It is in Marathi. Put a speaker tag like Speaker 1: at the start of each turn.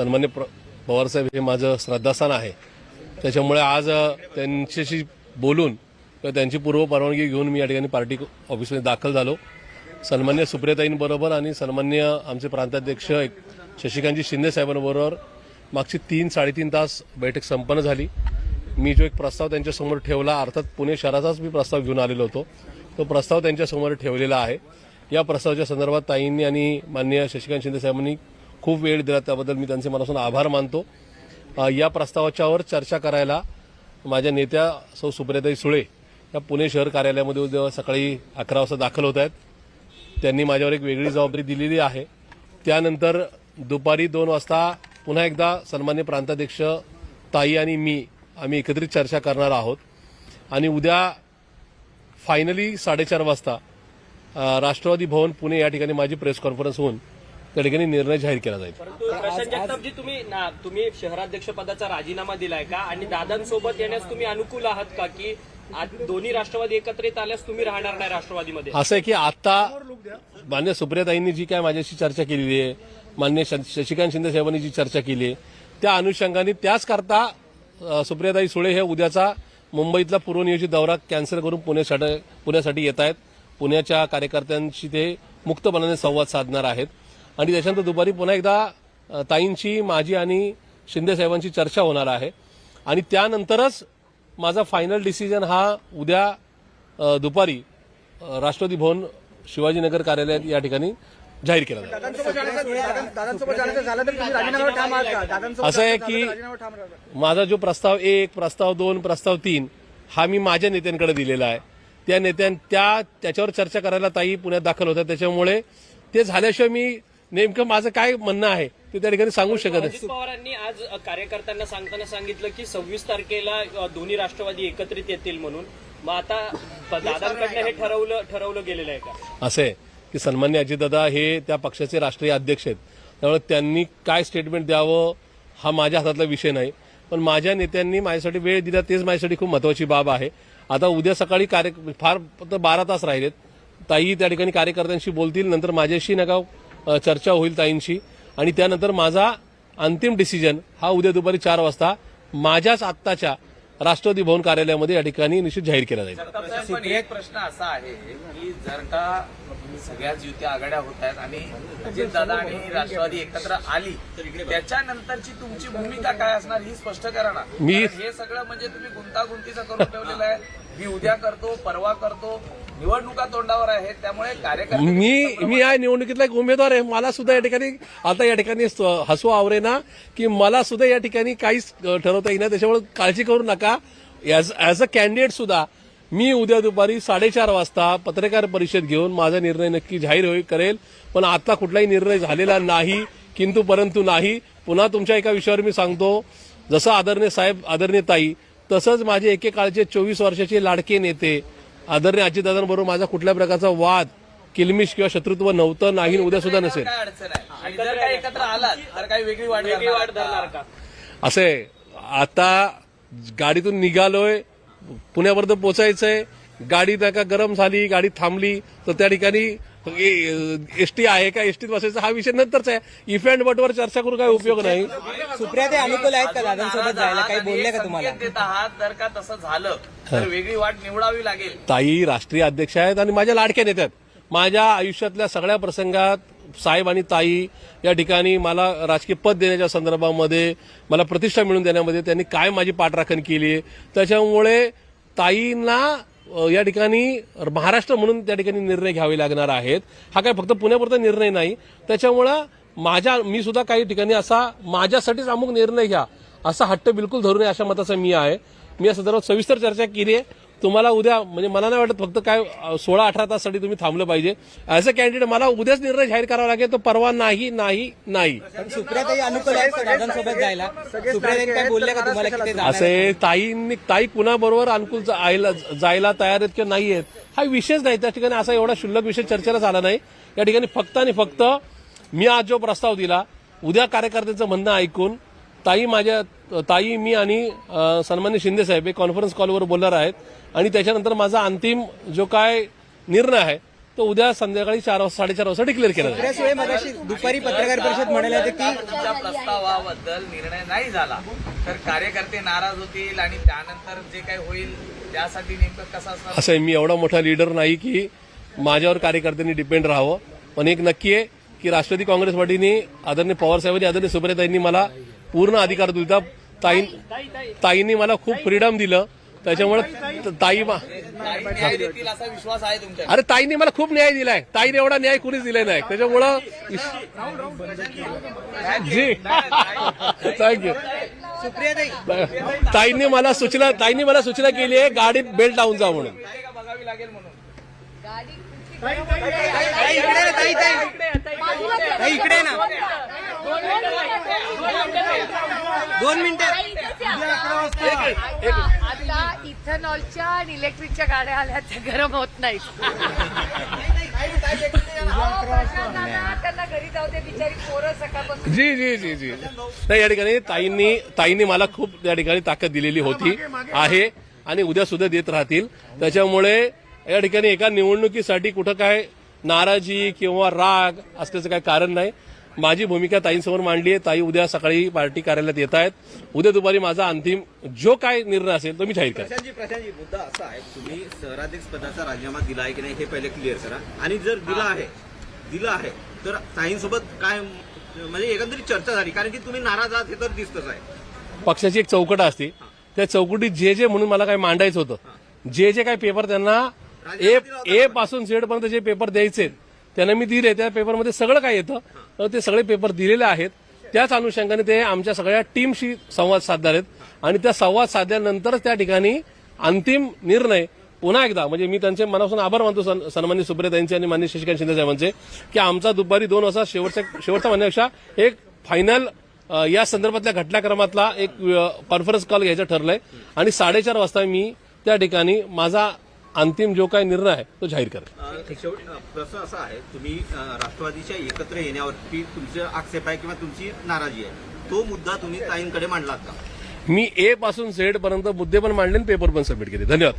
Speaker 1: सन्मान्य प्र पवारसाहेब हे माझं श्रद्धास्थान आहे. त्याच्यामुळे आज त्यांच्याशी बोलून किंवा त्यांची पूर्व परवानगी घेऊन मी या ठिकाणी पार्टी ऑफिसमध्ये दाखल झालो. सन्मान्य सुप्रियाताईंबरोबर आणि सन्मान्य आमचे प्रांताध्यक्ष एक शशिकांतजी शिंदे साहेबांबरोबर मागची तीन साडेतीन तास बैठक संपन्न झाली. मी जो एक प्रस्ताव त्यांच्यासमोर ठेवला अर्थात पुणे शहराचाच मी प्रस्ताव घेऊन आलेलो होतो. तो प्रस्ताव त्यांच्यासमोर ठेवलेला आहे. या प्रस्तावाच्या संदर्भात ताईंनी आणि माननीय शशिकांत शिंदे साहेबांनी खूप वेळ दिला त्याबद्दल मी त्यांचे मनापासून आभार मानतो. या प्रस्तावाच्यावर चर्चा करायला माझ्या नेत्या सौ सुप्रियाताई सुळे या पुणे शहर कार्यालयामध्ये उद्या सकाळी अकरा वाजता दाखल होत आहेत. त्यांनी माझ्यावर एक वेगळी जबाबदारी दिलेली आहे. त्यानंतर दुपारी दोन वाजता पुन्हा एकदा सन्मान्य प्रांताध्यक्ष ताई आणि मी आम्ही एकत्रित चर्चा करणार आहोत. आणि उद्या फायनली साडेचार वाजता राष्ट्रवादी भवन पुणे या ठिकाणी माझी प्रेस कॉन्फरन्स होऊन त्या ठिकाणी निर्णय जाहीर केला जाईल.
Speaker 2: प्रशांत जगतापजी तुम्ही ना तुम्ही शहराध्यक्ष पदाचा राजीनामा दिलाय का? आणि दादांसोबत येण्यास तुम्ही अनुकूल आहात का की आज दोन्ही राष्ट्रवादी एकत्रित आल्यास तुम्ही राहणार नाही राष्ट्रवादीमध्ये?
Speaker 1: असं आहे की आता मान्य सुप्रियाताईंनी जी काय माझ्याशी चर्चा केलेली आहे मान्य शशिकांत शिंदे साहेबांनी जी चर्चा केली आहे त्या अनुषंगाने त्याच करता सुप्रियाताई सुळे हे उद्याचा मुंबईतला पूर्वनियोजित दौरा कॅन्सल करून पुण्यासाठी पुण्यासाठी येत आहेत. पुण्याच्या कार्यकर्त्यांशी ते मुक्तपणाने संवाद साधणार आहेत. आणि त्याच्यानंतर दुपारी पुन्हा एकदा ताईंची माझी आणि शिंदे साहेबांची चर्चा होणार आहे. आणि त्यानंतरच माझा फायनल डिसिजन हा उद्या दुपारी राष्ट्रवादी भवन शिवाजीनगर कार्यालयात या ठिकाणी जाहीर केला जाईल. असं आहे का? माझा जो प्रस्ताव एक प्रस्ताव दोन प्रस्ताव तीन हा मी माझ्या नेत्यांकडे दिलेला आहे. त्या नेत्यां त्या त्याच्यावर चर्चा करायला ताई पुण्यात दाखल होत्या. त्याच्यामुळे ते झाल्याशिवाय मी नेमकं माझं काय म्हणणं आहे ते त्या ठिकाणी सांगू शकत नाही.
Speaker 2: अजित पवारांनी आज कार्यकर्त्यांना सांगताना सांगितलं की सव्वीस तारखेला दोन्ही राष्ट्रवादी एकत्रित येतील म्हणून. मग आता दादांकडनं हे ठरवलं ठरवलं गेलेलं आहे का?
Speaker 1: असं आहे की सन्मान्य अजितदादा हे त्या पक्षाचे राष्ट्रीय अध्यक्ष आहेत. त्यामुळे त्यांनी काय स्टेटमेंट द्यावं हा माझ्या हातातला विषय नाही. पण माझ्या नेत्यांनी माझ्यासाठी वेळ दिला तेच माझ्यासाठी खूप महत्वाची बाब आहे. आता उद्या सकाळी कार्य फार फक्त बारा तास राहिलेत. ताई त्या ठिकाणी कार्यकर्त्यांशी बोलतील नंतर माझ्याशी नका चर्चा होईल ताईंशी. आणि त्यानंतर माझा अंतिम डिसिजन हा उद्या दुपारी चार वाजता माझ्याच आत्ताच्या राष्ट्रवादी भवन कार्यालयामध्ये या ठिकाणी निश्चित जाहीर केला जाईल.
Speaker 3: एक प्रश्न असा आहे की जर का सगळ्याच युती आघाड्या होत आहेत आणि अजितदादा आणि राष्ट्रवादी एकत्र आली त्याच्यानंतरची तुमची भूमिका काय असणार ही स्पष्ट करा ना.
Speaker 1: मी-
Speaker 3: हे सगळं म्हणजे तुम्ही गुंतागुंतीचं करून ठेवलेलं आहे. मी उद्या करतो परवा करतो निवडणुका तोंडावर आहेत त्यामुळे कार्यकर्ते
Speaker 1: मी मी या निवडणुकीतला एक उमेदवार आहे. मला सुद्धा या ठिकाणी आता या ठिकाणी हसू आवरे ना की मला सुद्धा या ठिकाणी काहीच ठरवता येईना. त्याच्यामुळे काळजी करू नका. ॲज अ कॅन्डिडेट सुद्धा मी उद्या दुपारी साडेचार वाजता पत्रकार परिषद घेऊन माझा निर्णय नक्की जाहीर होईल करेल. पण आता कुठलाही निर्णय झालेला नाही किंतु परंतु नाही. पुन्हा तुमच्या एका विषयावर मी सांगतो. जसं आदरणीय साहेब आदरणीय ताई तसंच माझे एकेकाळचे चोवीस वर्षाचे लाडके नेते आदरणीय अजितदादांबरोबर माझा कुठल्या प्रकारचा वाद किलमिश किंवा शत्रुत्व नव्हतं नाही उद्या सुद्धा नसेल.
Speaker 3: काय अडचण आहे? आणि जर का एकत्र आलात तर काही वेगळी वाट
Speaker 2: वेगळी
Speaker 3: करणार
Speaker 2: वाट धरणार का?
Speaker 1: असं आता गाडीतून निघालोय पुण्यापर्यंत पोचायचंय गाडी का गरम झाली गाडी थांबली तर त्या ठिकाणी एसटी आहे का? एसटीत बसायचा हा विषय नंतरचा आहे. इफ अँड बटवर चर्चा करून काय उपयोग नाही.
Speaker 4: सुप्रिया ते अनुकूल आहेत का दादांसोबत जायला? काही बोलले का तुम्हाला?
Speaker 3: देत आहात जर का तसं झालं तर वेगळी वाट निवडावी लागेल.
Speaker 1: ताई राष्ट्रीय अध्यक्ष आहेत आणि माझ्या लाडक्या नेत्यात. माझ्या आयुष्यातल्या सगळ्या प्रसंगात साहेब आणि ताई या ठिकाणी मला राजकीय पद देण्याच्या संदर्भामध्ये मला प्रतिष्ठा मिळवून देण्यामध्ये त्यांनी काय माझी पाठराखण केली आहे? त्याच्यामुळे ताईंना या ठिकाणी महाराष्ट्र म्हणून त्या ठिकाणी निर्णय घ्यावे लागणार आहेत. हा काय फक्त पुण्यापुरता निर्णय नाही. त्याच्यामुळं माझ्या मी सुद्धा काही ठिकाणी असा माझ्यासाठीच अमुक निर्णय घ्या असा हट्ट बिलकुल धरू नये अशा मताचा मी आहे. मी या संदर्भात सविस्तर चर्चा केली आहे तुम्हाला उद्या म्हणजे मला नाही वाटत फक्त काय सोळा अठरा ताससाठी तुम्ही थांबलं पाहिजे. ॲज अ कॅन्डिडेट मला उद्याच निर्णय जाहीर करावा लागेल तो परवा नाही नाही नाही.
Speaker 4: सुप्रिया ताई अनुकूल आहेत का दादांसोबत जायला. सुप्रिया ताई काय बोलले का तुम्हाला की ते जाणार
Speaker 1: असे ताईंनी ताई कुणाबरोबर अनुकूल जायला जायला तयार आहेत किंवा नाही आहेत हा विषयच नाही. त्या ठिकाणी असा एवढा शुल्लक विषय चर्चेला झाला नाही. या ठिकाणी फक्त आणि फक्त मी आज जो प्रस्ताव दिला उद्या कार्यकर्त्यांचं म्हणणं ऐकून ताई माझ्या ताई मी आणि सन्मान्य शिंदे साहेब हे कॉन्फरन्स कॉलवर बोलणार आहेत. आणि त्याच्यानंतर माझा अंतिम जो काय निर्णय आहे तो उद्या संध्याकाळी चार वाजता साडेचार वाजता डिक्लेअर केला जाईल.
Speaker 4: दुपारी पत्रकार परिषद म्हणाले होते की
Speaker 3: तुमच्या प्रस्तावाबद्दल निर्णय नाही झाला. तर कार्यकर्ते नाराज होतील आणि त्यानंतर जे काही होईल त्यासाठी नेमकं कसं
Speaker 1: असं आहे मी एवढा मोठा लीडर नाही की माझ्यावर कार्यकर्त्यांनी डिपेंड राहावं. पण एक नक्की आहे की राष्ट्रवादी काँग्रेस पार्टीने आदरणीय पवारसाहेबांनी आदरणीय सुप्रियाताईंनी मला पूर्ण अधिकार दिला ताई ताईंनी मला खूप फ्रीडम दिलं. त्याच्यामुळे ताई
Speaker 3: विश्वास आहे तुमच्या
Speaker 1: अरे ताईंनी मला खूप न्याय दिलाय. ताईने एवढा न्याय कुणीच दिलाय नाही. त्याच्यामुळं जी. थँक्यू ताईंनी मला सूचना ताईंनी मला सूचना केली आहे गाडीत बेल्ट लावून जा म्हणून.
Speaker 4: इकडे ना, दोन मिनिटं.
Speaker 5: आता इथेनॉलच्या आणि इलेक्ट्रिकच्या गाड्या आल्या त्या गरम होत नाहीत. अहो, प्रशांत दादा, त्यांना घरी जाऊ दे बिचारी पोरं सकाळपासून.
Speaker 1: जी जी जी जी. नाही या ठिकाणी ताईंनी ताईंनी मला खूप या ठिकाणी ताकद दिलेली होती. आहे आणि उद्या सुद्धा देत राहतील. त्याच्यामुळे या ठिकाणी एका निवडणुकीसाठी कुठं काय नाराजी किंवा राग असल्याचं काय कारण नाही. माझी भूमिका ताईंसमोर मांडली आहे. ताई उद्या सकाळी पार्टी कार्यालयात येत आहेत. उद्या दुपारी माझा अंतिम जो काय निर्णय असेल तो मी जाहीर करेन.
Speaker 6: प्रशांतजी प्रशांतजी मुद्दा असा आहे तुम्ही शहराध्यक्ष पदाचा राजीनामा दिला आहे की नाही हे पहिले क्लिअर करा. आणि जर दिला आहे दिला आहे तर ताईंसोबत काय म्हणजे एकंदरीत चर्चा झाली कारण की तुम्ही नाराज आहात हे तर दिसतच आहे.
Speaker 1: पक्षाची एक चौकट असते. त्या चौकटीत जे जे म्हणून मला काय मांडायचं होतं जे जे काय पेपर त्यांना ए ए पासून झेड पर्यंत जे पेपर द्यायचे त्यांना मी दिले त्या पेपरमध्ये सगळं काय येतं ते सगळे पेपर दिलेले आहेत. त्याच अनुषंगाने ते आमच्या सगळ्या टीमशी संवाद साधणार आहेत आणि त्या संवाद साधल्यानंतरच त्या ठिकाणी अंतिम निर्णय पुन्हा एकदा म्हणजे मी त्यांचे मनापासून आभार मानतो सन- सन्मान्य सुप्रियाताईंचे आणि मान्य शशिकांत शिंदे साहेबांचे की आमचा दुपारी दोन वाजता शेवटचा शेवटचा म्हणण्यापेक्षा एक फायनल या संदर्भातल्या घटनाक्रमातला एक कॉन्फरन्स कॉल घ्यायचं ठरलाय. आणि साडेचार वाजता मी त्या ठिकाणी माझा अंतिम जो काही निर्णय आहे तो जाहीर
Speaker 6: अं, प्रश्न असा आहे तुम्ही राष्ट्रवादीच्या एकत्र येण्यावरती तुमचे आक्षेप आहे किंवा तुमची नाराजी आहे तो मुद्दा तुम्ही ताईंकडे मांडलात का?
Speaker 1: मी ए पासून झेड पर्यंत मुद्दे पण मांडले आणि पेपर पण सबमिट केले. धन्यवाद.